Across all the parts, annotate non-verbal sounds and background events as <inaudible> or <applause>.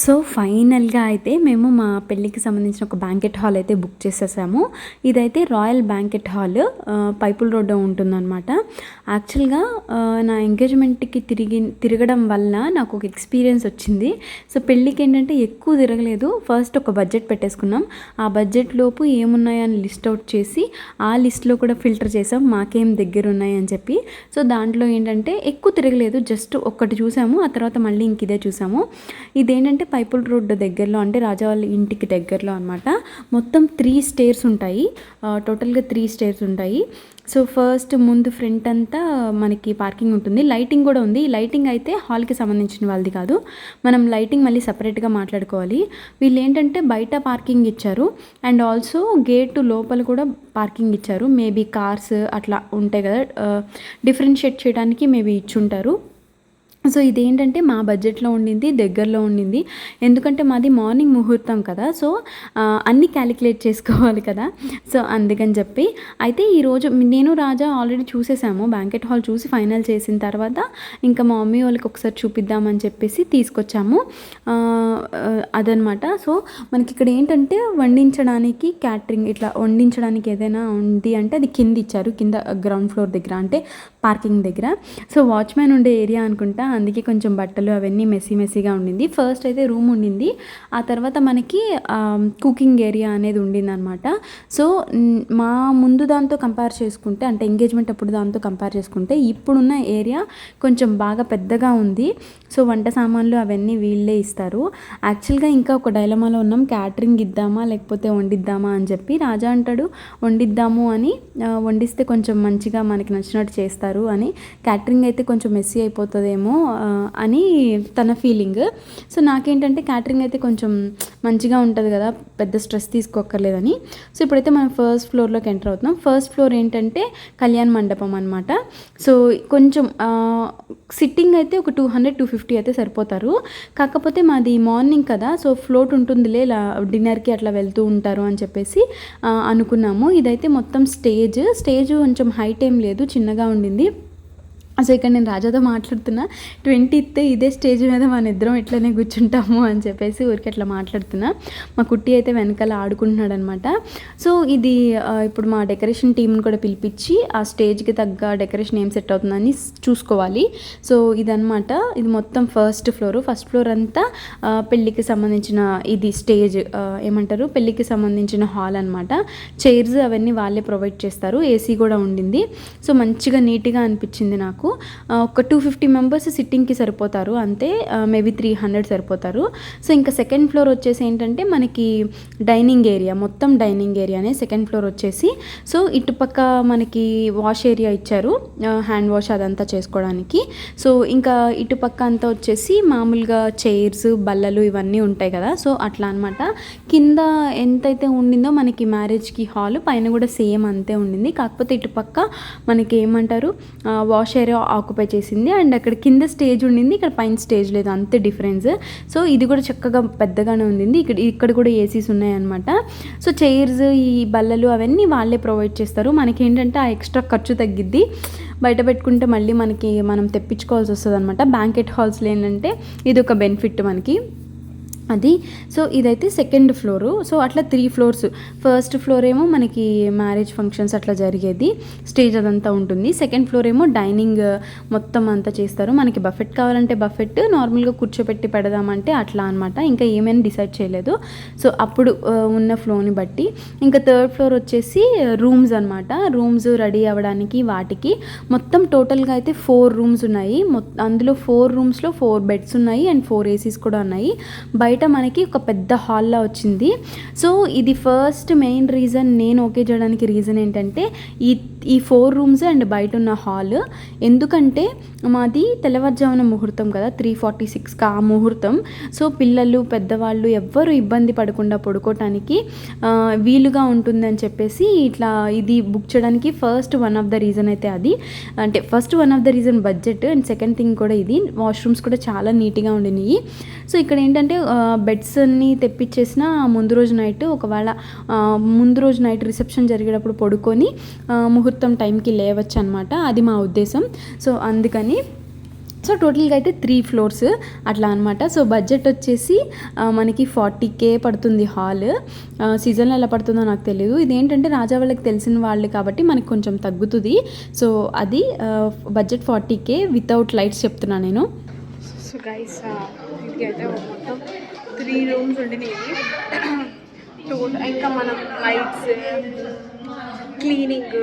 So ఫైనల్గా అయితే మేము మా పెళ్ళికి సంబంధించిన ఒక బ్యాంకెట్ హాల్ అయితే బుక్ చేసేసాము. ఇదైతే రాయల్ బ్యాంకెట్ హాల్ పైపుల్ రోడ్డు ఉంటుందన్నమాట. యాక్చువల్గా నా ఎంగేజ్మెంట్కి తిరిగి తిరగడం వల్ల నాకు ఒక ఎక్స్పీరియన్స్ వచ్చింది. సో పెళ్ళికి ఏంటంటే ఎక్కువ తిరగలేదు. ఫస్ట్ ఒక బడ్జెట్ పెట్టేసుకున్నాం. ఆ బడ్జెట్ లోపు ఏమున్నాయని లిస్ట్ అవుట్ చేసి ఆ లిస్ట్లో కూడా ఫిల్టర్ చేసాం. మాకేం దగ్గర ఉన్నాయని చెప్పి. సో దాంట్లో ఏంటంటే ఎక్కువ తిరగలేదు. జస్ట్ ఒక్కటి చూసాము. ఆ తర్వాత మళ్ళీ ఇంక ఇదే చూసాము. ఇదేంటంటే పైపుల్ రోడ్డు దగ్గరలో అంటే రాజా వాళ్ళ ఇంటికి దగ్గరలో అనమాట మొత్తం త్రీ స్టేర్స్ ఉంటాయి. టోటల్గా త్రీ స్టేర్స్ ఉంటాయి. సో ఫస్ట్ ముందు ఫ్రంట్ అంతా మనకి పార్కింగ్ ఉంటుంది. లైటింగ్ కూడా ఉంది. లైటింగ్ అయితే హాల్కి సంబంధించిన వాళ్ళది కాదు. మనం లైటింగ్ మళ్ళీ సపరేట్గా మాట్లాడుకోవాలి. వీళ్ళు ఏంటంటే బయట పార్కింగ్ ఇచ్చారు. అండ్ ఆల్సో గేట్ లోపల కూడా పార్కింగ్ ఇచ్చారు. మేబీ కార్స్ అట్లా ఉంటాయి కదా డిఫరెన్షియేట్ చేయడానికి మేబీ ఇచ్చుంటారు. సో ఇదేంటంటే మా బడ్జెట్లో ఉండింది దగ్గరలో ఉండింది. ఎందుకంటే మాది మార్నింగ్ ముహూర్తం కదా సో అన్నీ క్యాలిక్యులేట్ చేసుకోవాలి కదా. సో అందుకని చెప్పి. అయితే ఈరోజు నేను రాజా ఆల్రెడీ చూసేసాము. బ్యాంకెట్ హాల్ చూసి ఫైనల్ చేసిన తర్వాత ఇంకా మా మమ్మీ వాళ్ళకి ఒకసారి చూపిద్దామని చెప్పేసి తీసుకొచ్చాము. అదనమాట. సో మనకి ఇక్కడ ఏంటంటే వండించడానికి క్యాటరింగ్ ఇట్లా వండించడానికి ఏదైనా ఉంది అంటే అది కింద ఇచ్చారు. కింద గ్రౌండ్ ఫ్లోర్ దగ్గర అంటే పార్కింగ్ దగ్గర. సో వాచ్మ్యాన్ ఉండే ఏరియా అనుకుంటా అందుకే కొంచెం బట్టలు అవన్నీ మెస్సీ మెస్సీగా ఉండింది. ఫస్ట్ అయితే రూమ్ ఉండింది. ఆ తర్వాత మనకి కుకింగ్ ఏరియా అనేది ఉండింది అనమాట సో మా ముందు దాంతో కంపేర్ చేసుకుంటే అంటే ఎంగేజ్మెంట్ అప్పుడు దాంతో కంపేర్ చేసుకుంటే ఇప్పుడున్న ఏరియా కొంచెం బాగా పెద్దగా ఉంది. సో వంట సామాన్లు అవన్నీ వీళ్ళే ఇస్తారు. యాక్చువల్గా ఇంకా ఒక డైలమాలో ఉన్నాం. క్యాటరింగ్ ఇద్దామా లేకపోతే వండిద్దామా అని చెప్పి రాజా అంటాడు. వండిద్దాము అని వండిస్తే కొంచెం మంచిగా మనకి నచ్చినట్టు చేస్తారు అని. క్యాటరింగ్ అయితే కొంచెం మెస్సీ అయిపోతుందేమో అని తన ఫీలింగ్ సో నాకేంటంటే క్యాటరింగ్ అయితే కొంచెం మంచిగా ఉంటుంది కదా పెద్ద స్ట్రెస్ తీసుకోక్కర్లేదని. సో ఇప్పుడైతే మనం ఫస్ట్ ఫ్లోర్లోకి ఎంటర్ అవుతున్నాం. ఫస్ట్ ఫ్లోర్ ఏంటంటే కళ్యాణ్ మండపం అనమాట సో కొంచెం సిట్టింగ్ అయితే ఒక టూ హండ్రెడ్ టూ ఫిఫ్టీ అయితే సరిపోతారు. కాకపోతే మాది మార్నింగ్ కదా సో ఫ్లోట్ ఉంటుందిలే ఇలా డిన్నర్కి అట్లా వెళ్తూ ఉంటారు అని చెప్పేసి అనుకున్నాము. ఇదైతే మొత్తం స్టేజ్ స్టేజ్ కొంచెం హైట్ ఏం లేదు చిన్నగా ఉండింది. సో ఇక్కడ నేను రాజాతో మాట్లాడుతున్నా. ట్వంటీత్ ఇదే స్టేజ్ మీద మన ఇద్దరం ఇట్లనే కూర్చుంటాము అని చెప్పేసి ఊరికి అట్లా మాట్లాడుతున్నా. మా కుట్టి అయితే వెనకాల ఆడుకుంటున్నాడు అనమాట సో ఇది ఇప్పుడు మా డెకరేషన్ టీంని కూడా పిలిపించి ఆ స్టేజ్కి తగ్గ డెకరేషన్ ఏం సెట్ అవుతుందని చూసుకోవాలి. సో ఇదనమాట ఇది మొత్తం ఫస్ట్ ఫ్లోర్. ఫస్ట్ ఫ్లోర్ అంతా పెళ్ళికి సంబంధించిన ఇది స్టేజ్ ఏమంటారు? పెళ్ళికి సంబంధించిన హాల్ అనమాట. చైర్స్ అవన్నీ వాళ్ళే ప్రొవైడ్ చేస్తారు. ఏసీ కూడా ఉండింది. సో మంచిగా నీట్గా అనిపించింది నాకు. ఒక టూ ఫిఫ్టీ మెంబర్స్ సిట్టింగ్కి సరిపోతారు. అంతే మేబీ త్రీ హండ్రెడ్ సరిపోతారు. సో ఇంకా సెకండ్ ఫ్లోర్ వచ్చేసి ఏంటంటే మనకి డైనింగ్ ఏరియా మొత్తం డైనింగ్ ఏరియానే సెకండ్ ఫ్లోర్ వచ్చేసి. సో ఇటుపక్క మనకి వాష్ ఏరియా ఇచ్చారు హ్యాండ్ వాష్ అదంతా చేసుకోవడానికి. సో ఇంకా ఇటుపక్క అంతా వచ్చేసి మామూలుగా చైర్స్ బల్లలు ఇవన్నీ ఉంటాయి కదా. సో అట్లా అనమాట కింద ఎంతైతే ఉండిందో మనకి మ్యారేజ్కి హాల్ పైన కూడా సేమ్ అంతే ఉండింది. కాకపోతే ఇటుపక్క మనకి ఏమంటారు? వాష్ ఏరియా ఆక్యుపై చేసింది. అండ్ అక్కడ కింద స్టేజ్ ఉండింది. ఇక్కడ పైన స్టేజ్ లేదు. అంతే డిఫరెన్స్. సో ఇది కూడా చక్కగా పెద్దగానే ఉండింది. ఇక్కడ ఇక్కడ కూడా ఏసీస్ ఉన్నాయన్నమాట. సో చైర్స్ ఈ బల్లలు అవన్నీ వాళ్ళే ప్రొవైడ్ చేస్తారు. మనకి ఏంటంటే ఆ ఎక్స్ట్రా ఖర్చు తగ్గిద్ది. బయట పెట్టుకుంటే మళ్ళీ మనకి మనం తెప్పించుకోవాల్సి వస్తుంది అనమాట బ్యాంకెట్ హాల్స్లో ఏంటంటే ఇది ఒక బెనిఫిట్ మనకి. అది. సో ఇదైతే సెకండ్ ఫ్లోరు సో అట్లా త్రీ ఫ్లోర్స్ ఫస్ట్ ఫ్లోర్ ఏమో మనకి మ్యారేజ్ ఫంక్షన్స్ అట్లా జరిగేది. స్టేజ్ అదంతా ఉంటుంది. సెకండ్ ఫ్లోర్ ఏమో డైనింగ్ uh, మొత్తం అంతా చేస్తారు. మనకి బఫెట్ కావాలంటే బఫెట్ నార్మల్గా కూర్చోపెట్టి పెడదామంటే అట్లా అనమాట ఇంకా ఏమైనా డిసైడ్ చేయలేదు. సో అప్పుడు uh, ఉన్న ఫ్లోని బట్టి. ఇంకా థర్డ్ ఫ్లోర్ వచ్చేసి రూమ్స్ అనమాట రూమ్స్ రెడీ అవ్వడానికి వాటికి. మొత్తం టోటల్గా అయితే ఫోర్ రూమ్స్ ఉన్నాయి. మొత్- అందులో ఫోర్ రూమ్స్లో ఫోర్ బెడ్స్ ఉన్నాయి. అండ్ ఫోర్ ఏసీస్ కూడా ఉన్నాయి. బయట మనకి ఒక పెద్ద హాల్లా వచ్చింది. సో ఇది ఫస్ట్ మెయిన్ రీజన్ నేను ఓకే చేయడానికి రీజన్ ఏంటంటే ఈ ఈ ఫోర్ రూమ్స్ అండ్ బయట ఉన్న హాల్ ఎందుకంటే మాది తెల్లవారుజామున ముహూర్తం కదా త్రీ ఫార్టీ సిక్స్కి ఆ ముహూర్తం. సో పిల్లలు పెద్దవాళ్ళు ఎవ్వరు ఇబ్బంది పడకుండా పడుకోవటానికి వీలుగా ఉంటుందని చెప్పేసి ఇట్లా ఇది బుక్ చేయడానికి first one of the reason అయితే అది. అంటే first one of the reason budget and second thing కూడా ఇది. వాష్రూమ్స్ కూడా చాలా నీట్గా ఉండినాయి. సో ఇక్కడ ఏంటంటే బెడ్స్ అన్ని తెప్పించేసిన ముందు రోజు నైట్ ఒకవేళ ముందు రోజు నైట్ రిసెప్షన్ జరిగేటప్పుడు పడుకొని ముహూర్తం ముహూర్తం టైంకి లేవచ్చు అనమాట అది మా ఉద్దేశం. సో అందుకని సో టోటల్గా అయితే త్రీ ఫ్లోర్స్ అట్లా అనమాట. సో బడ్జెట్ వచ్చేసి మనకి ఫార్టీ కే పడుతుంది హాల్. సీజన్లో ఎలా పడుతుందో నాకు తెలియదు ఇదేంటంటే రాజా వాళ్ళకి తెలిసిన వాళ్ళు కాబట్టి మనకి కొంచెం తగ్గుతుంది. సో అది budget forty K without lights చెప్తున్నాను నేను. సో గైస్ ఇది అయితే మొత్తం త్రీ రూమ్స్ ఉండినాయి. <clears throat> టోటల్ ఇంకా మనం lights cleaning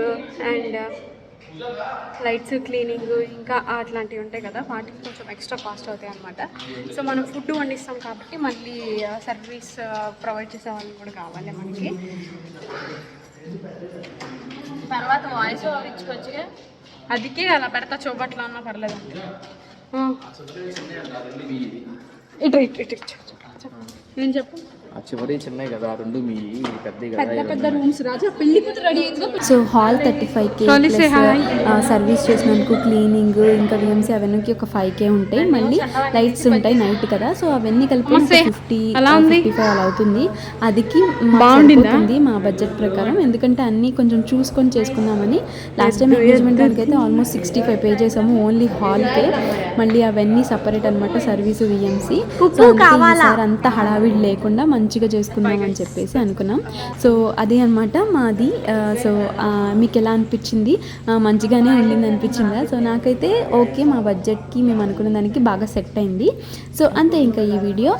and lights cleaning ఇంకా అట్లాంటివి ఉంటాయి కదా వాటికి కొంచెం ఎక్స్ట్రా కాస్ట్ అవుతాయి అనమాట సో మనం ఫుడ్ వండిస్తాం కాబట్టి మళ్ళీ సర్వీస్ ప్రొవైడ్ చేసే వాళ్ళు కూడా కావాలి మనకి తర్వాత వాయిస్ ఓవర్ ఇచ్చుకోవచ్చుగా అదికే అలా పెడతా చూపట్లో అన్నా పర్లేదు ఇటు ఇటు ఇటు ఇటు. నేను చెప్పు చివరి చిన్నవి కదా రెండు మీ పెద్ద పెద్ద పెద్ద రూమ్స్ రాజా పెళ్ళి కూతురు రెడీ అయిందో? So hall thirty five K. Service చేసినందుకు క్లీనింగ్ ఇంకా విఎంసీ అవన్నీ ఒక ఫైవ్ కే ఉంటాయి. మళ్ళీ లైట్స్ ఉంటాయి నైట్ కదా. సో అవన్నీ కలిపి ఫిఫ్టీ? ఫిఫ్టీ ఫైవ్ అలా అవుతుంది. అదికి? బాగుంటుంది మా బడ్జెట్ ప్రకారం. ఎందుకంటే అన్నీ కొంచెం చూసుకొని చేసుకుందామని లాస్ట్ టైం ఎంగేజ్మెంట్ దానికి అయితే ఆల్మోస్ట్ సిక్స్టీ ఫైవ్ పే చేసాము ఓన్లీ హాల్కే మళ్ళీ అవన్నీ సపరేట్ అనమాట సర్వీస్ విఎంసీ అంత హడావిడి లేకుండా మంచిగా చేసుకుందాం అని చెప్పేసి అనుకున్నాం. సో అది అనమాట మాది. సో మీకు ఎలా అనిపించింది? మంచిగానే ఉండింది అనిపించిందా? సో నాకైతే ఓకే మా బడ్జెట్కి మేము అనుకున్న దానికి బాగా సెట్ అయింది. సో అంతే ఇంకా ఈ వీడియో.